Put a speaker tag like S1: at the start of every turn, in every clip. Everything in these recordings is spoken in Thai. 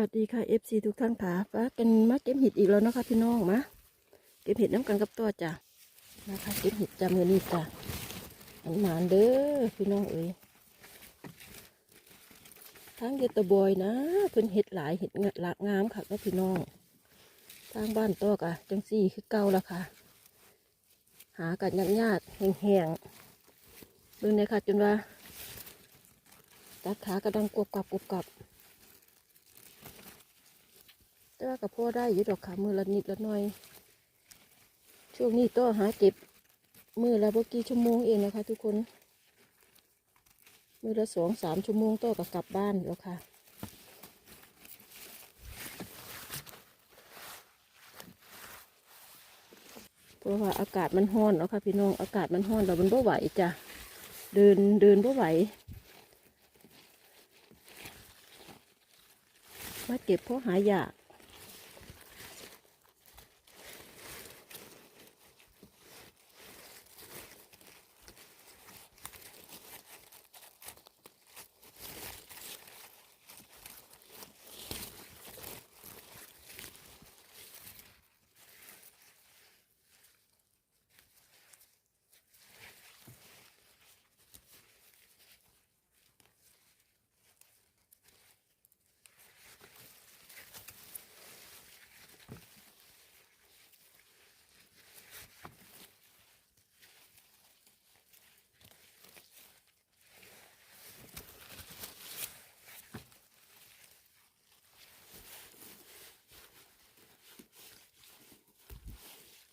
S1: วัสดีค่ะ FC ทุกท่านค่ะฟ้ากันมาเก็บเห็ดอีกแล้วนะคะพี่น้องมาเก็บเห็ดน้ำกันกับตัวจ้ะนะคะเก็บเห็ดจำเงินนี่จ้ะอันหมานเด้อพี่น้องเอ้ยทางเยตะบอยนะเพิ่นเห็ดหลายเห็ดงะหลากงามค่ะเนาะพี่น้องทางบ้านตัวกะจังสี่คือเก่าละค่ะ หากันญาติญาติๆแห้งๆเบิ่งเนี่ยค่ะจนว่าตัดขากระดังกวบกับกวบกับ แต่ว่ากับพ่อได้อยู่ดอกค่ะมือละนิดละหน่อย ช่วงนี้ต้องหาเก็บ มือละบกี่ชั่วโมงเองนะคะ ทุกคน มือละสองสามชั่วโมงต้องกับกลับบ้านแล้วค่ะเพราะว่าอากาศมันร้อนเนาะค่ะพี่น้องอากาศมันร้อนเรามันบ่ไหวจ้ะเดินเดินบ่ไหวมาเก็บเพราะหายาก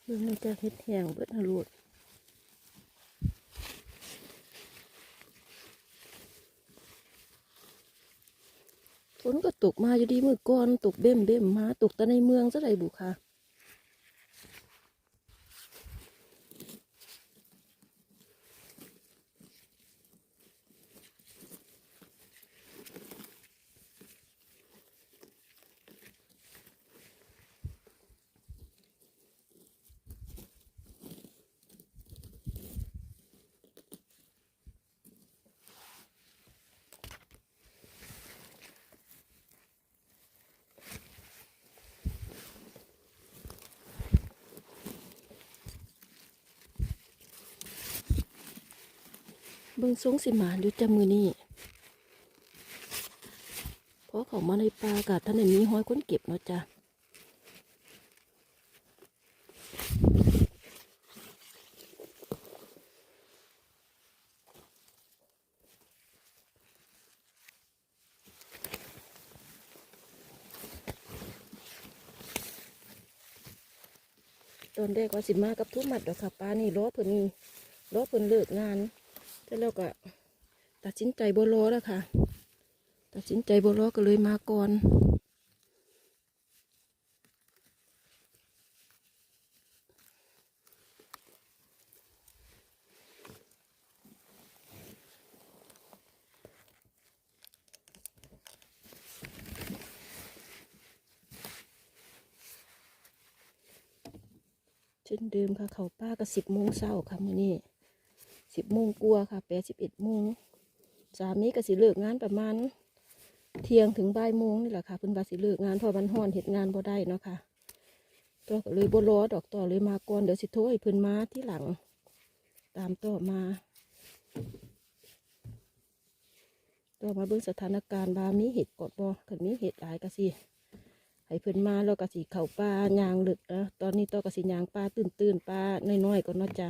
S1: เบิ่งมันจะเฮ็ดแห้งเบิดหลุดฝนก็ตกมาอยู่ดีมือก่อนตกเบ้มเบ้มมาตกแต่ในเมืองซะไรบุค่ะ เบิ่งสงสิหมานอยู่จมือนี่เพราะเขามาในป่ากะท่านไหนมีห้อยคนเก็บเนาะจ้ะตอนแรกว่าสิมากับทุกมัดดอกค่ะป้านี่ล้อเพิ่นนี่ล้อเพิ่นเลิกงาน แต่แล้วก็ตัดสินใจบ่รอแล้วค่ะ ตัดสินใจบ่รอก็เลยมาก่อนเช่นเดิมค่ะ เขาป้าก็สิบโมงเช้าค่ะมื้อนี้ สิบโมงกลัวค่ะแปดสิบเอ็ดโมงสามีก็สิเลิกงานประมาณ เที่ยงถึงบ่ายโมงนี่แหละค่ะเพิ่นว่าสิเลิกงานพอมันฮ้อนเฮ็ดงานบ่ได้เนาะค่ะตัวก็เลยบ่รอดอกต่อเลยมาก่อนเดี๋ยวสิโทรให้เพิ่นมาที่หลัง ตามต่อมาต่อมาเบิ่งสถานการณ์ว่ามีเห็ดกอดบ่คันมีเห็ดหลายก็สิให้เพิ่นมาแล้วก็สิเข้าป่ายางลึกนะตอนนี้ต่อก็สิยางป่าตื่นๆป่าน้อยๆก่อนเนาะจ้ะ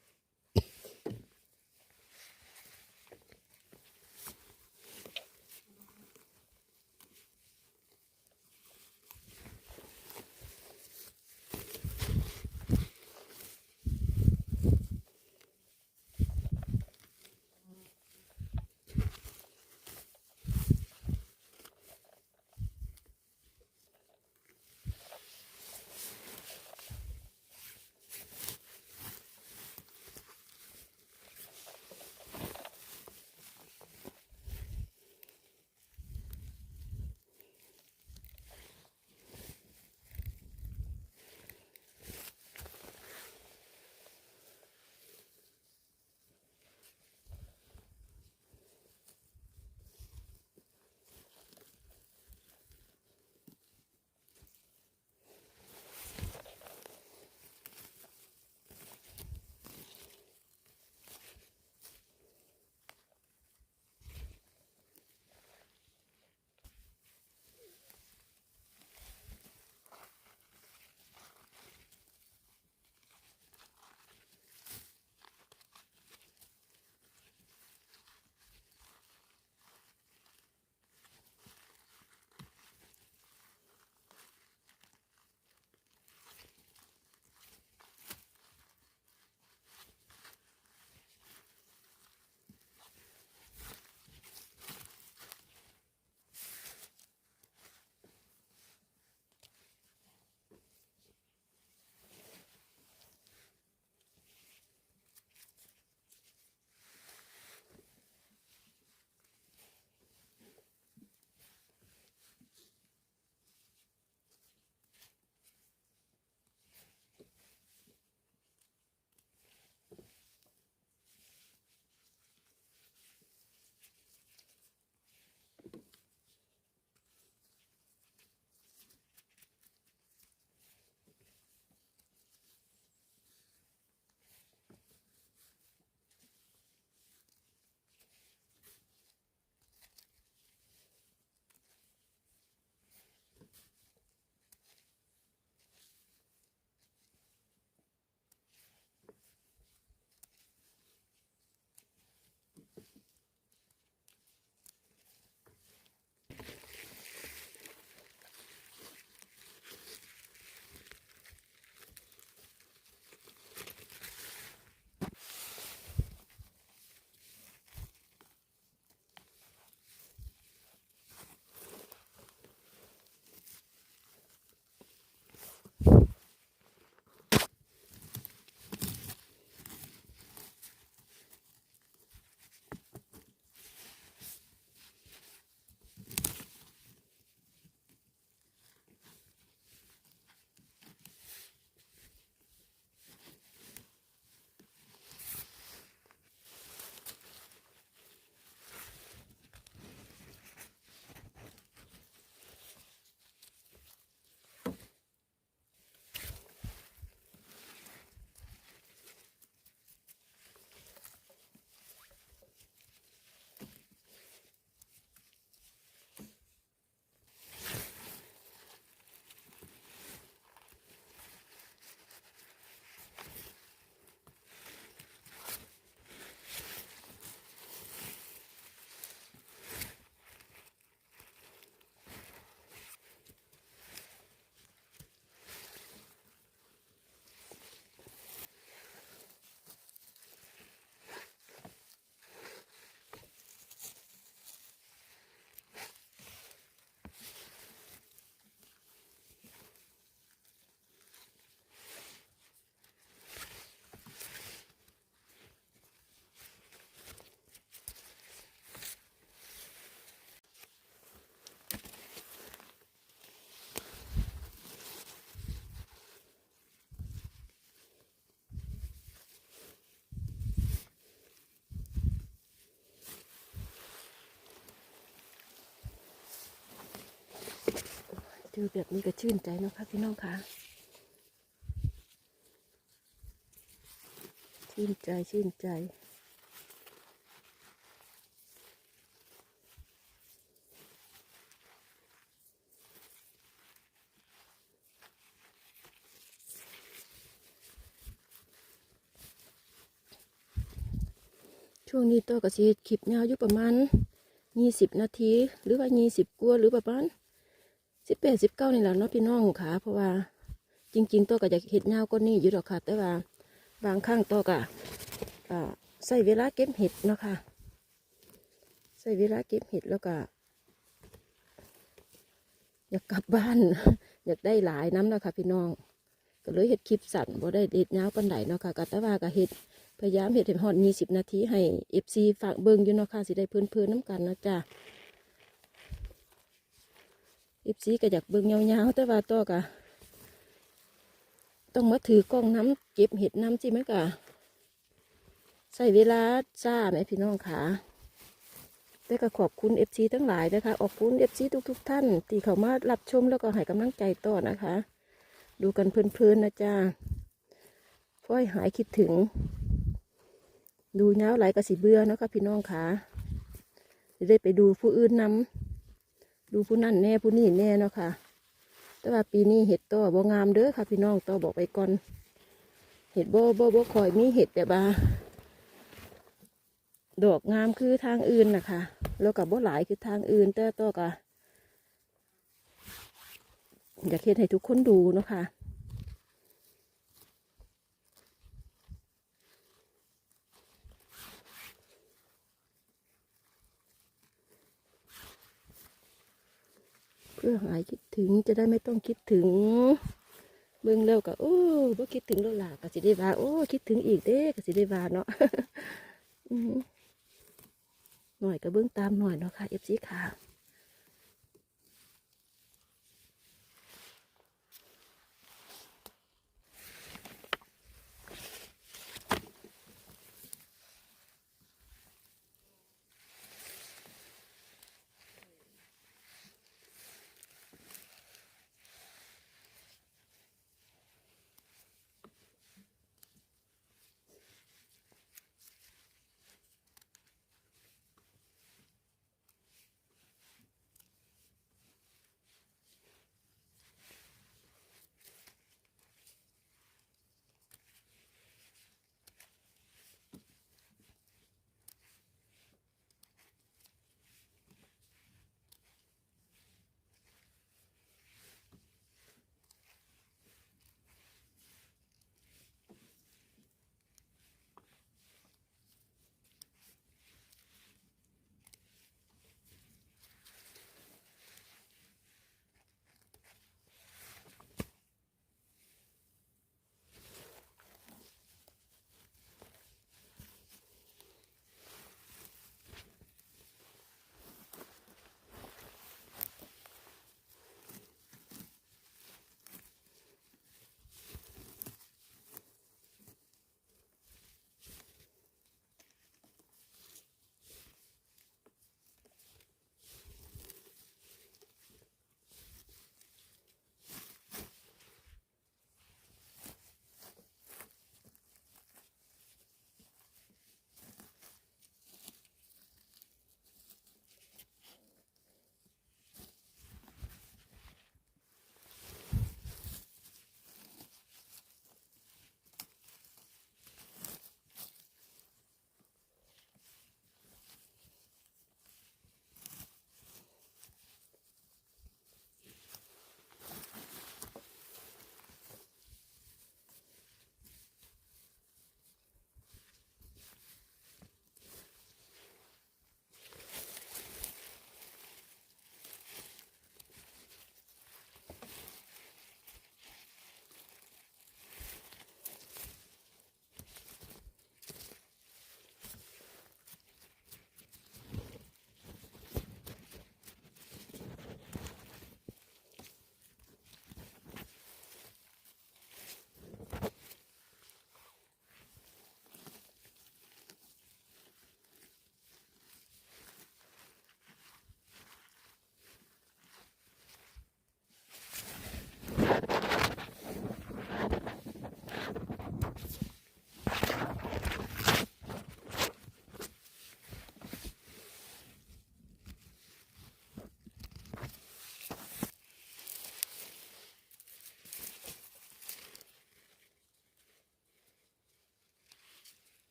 S1: เจอแบบนี้ก็ชื่นใจนะคะพี่น้องคะชื่นใจชื่นใจ ช่วงนี้ตัวก็สิคลิปยาวอยู่ประมาณยี่สิบนาที หรือว่ายี่สิบกว่าหรือประมาณ สิบแปดสิบเก้านี่แหละเนาะพี่น้องค่ะ เพราะว่าจริง ๆ ตัวก็อยากเห็ดยาก็นี่อยู่หรอกค่ะ แต่ว่าบางครั้งตัวก็ใส่เวลาเก็บเห็ดเนาะค่ะใส่เวลาเก็บเห็ดแล้วก็อยากกลับบ้าน อยากได้หลายน้ำแล้วค่ะพี่น้อง ก็เลยเห็ดคลิปสั่นบ่ได้เด็ดยาปันไดเนาะค่ะก็แต่ว่าก็เห็ดพยายามเห็ดให้ฮอดยี่สิบนาทีให้เอฟซีฝากเบิ่งอยู่เนาะค่ะสิได้เพื่อนๆน้ำกันนะจ้ะ อฟซีก็อยากเบิ่งยาวๆแต่ว่าตัวก็ต้องมาถือกล้องน้ำเก็บเห็ดน้ำจิไหมกะใส่เวลาจ้าไหมพี่น้องค่ะแต่ก็ขอบคุณเอฟซีทั้งหลายนะคะขอบคุณเอฟซีทุกๆ ท่านที่เข้ามารับชมแล้วก็ให้กำลังใจต่อนะคะ ดูกันเพลินๆนะจ้าพ่อยหายคิดถึง ดูเงาไหลกระสีเบื่อเนาะค่ะพี่น้องค่ะจะได้ไปดูผู้อื่นนำ ดูผู้นั่นแน่ผู้นี่แน่เนาะค่ะ แต่ว่าปีนี้เห็ดต่อบ่งามเด้อค่ะ พี่น้องต่อบอกไปก่อน เห็ดบ่บ่บ่คอยมีเห็ดแต่บาดอกงามคือทางอื่นนะคะแล้วกับบ่หลายคือทางอื่น แต่ต่อก็อยากเห็นให้ทุกคนดูเนาะค่ะ พื่อหายคิดถึงจะได้ไม่ต้องคิดถึง เบิ่งแล้วก็โอ้บ่คิดถึงแล้วล่ะก็สิได้ว่าโอ้คิดถึงอีกเด้ก็สิได้ว่าเนาะหน่อยก็เบิ่งตามหน่อยเนาะค่ะเอฟซีค่ะ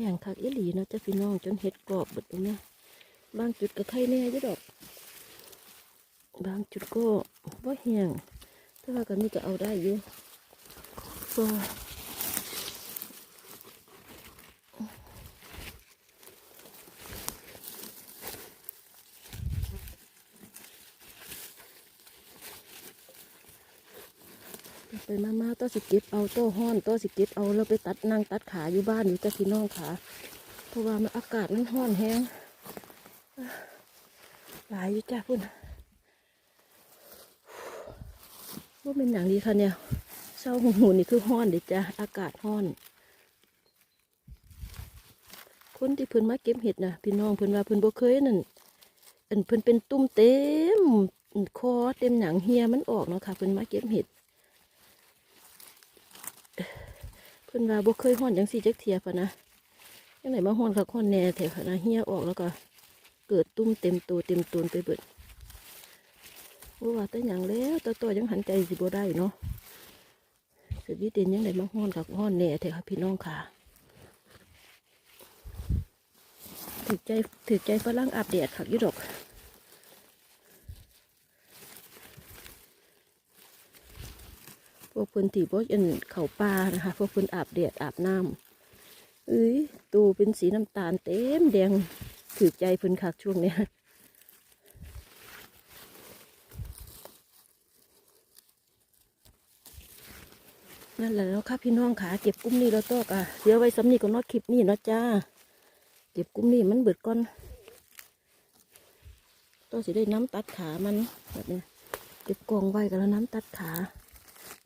S1: ห้งคักอีหลีเนาะจ้ะพี่น้องจนเห็ดกรอบเบิดตรงนี้บางจุดก็ไข่แน่ยู่ดอก บางจุดก็บ่แห้งแต่ว่ากันนี่ก็เอาได้อยู่ก็ ไปมามาๆตัวสิเก็บเอาตัวห้อนตัวสิเก็บเอาแล้วไปตัดนางตัดขาอยู่บ้านอยู่จ้ะพี่น้องขาเพราะว่ามันอากาศมันห้อนแห้งหลายอยู่จ้ะพุ่นว่าเป็นอย่างดีค่ะเนี่ยเศร้าหูหูนี่คือห้อนเด็จ้ะอากาศห้อน คนที่เพิ่นมาเก็บเห็ดนะพี่น้องเพิ่นว่าเพิ่นบ่เคยนั่นอันเพิ่นเป็นตุ่มเต็มคอเต็มหนังเฮียมันออกเนาะค่ะเพิ่นมาเก็บเห็ด เพิ่นว่าบ่เคยห้อนจังสี่จักเทียพะนะยังไงมาห้อนค่ะห้อนแน่แถวพะนะเฮียออกแล้วก็ เกิดตุ่มเต็มตัวเต็มตูนไปเบิดว่าว่าแต่หยังแล้วตัวตัวยังหันใจสิบ่ได้เนาะสวีเดนยังได้มาฮ้อนกับฮ้อนแหน่เถอะค่ะพี่น้องค่ะถือใจถือใจฝรั่งอาบแดดค่ะยุดอก วกเพิ่นที่บ่ยันเข่าปลานะคะพวกเพิ่นอาบแดดอาบน้ำเอ้ยตูเป็นสีน้ำตาลเต็มแดงถือใจเพิ่นคักช่วงเนี้ยนั่นแหละแล้วค่ะพี่น้องขาเก็บกุ้มนี่แล้วตัวกะเดี๋ยวไว้สำนีก็นอดคลิปนี่เนาะจ้าเก็บกุ้มนี่มันเบิดก่อนตัวสิได้น้ำตัดขามันแบบเนี้ยเก็บกองไว้กันแล้วน้ำตัดขา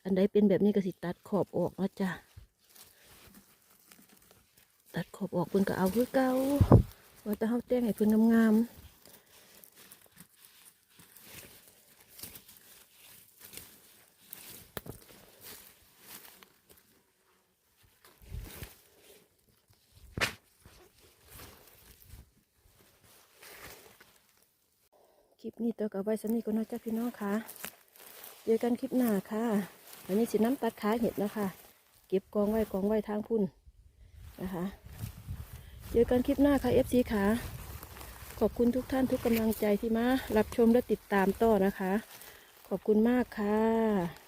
S1: อันใดเป็นแบบนี้ก็สิตัดขอบออกนะจ้าตัดขอบออกเพิ่นก็เอาคือเก่าว่าแต่เฮาแต่งให้เพิ่นงามๆคลิปนี้ตัวกับไว้สำนีก็น่าจะพี่น้องค่ะ เจอกันคลิปหน้าค่ะ อันนี้สิน้ำตัดขาเห็ดนะคะ เก็บกองไว้กองไว้ทางพุ่นนะคะเจอกันคลิปหน้าค่ะ FC ค่ะขอบคุณทุกท่านทุกกำลังใจที่มารับชมและติดตามต่อนะคะ ขอบคุณมากค่ะ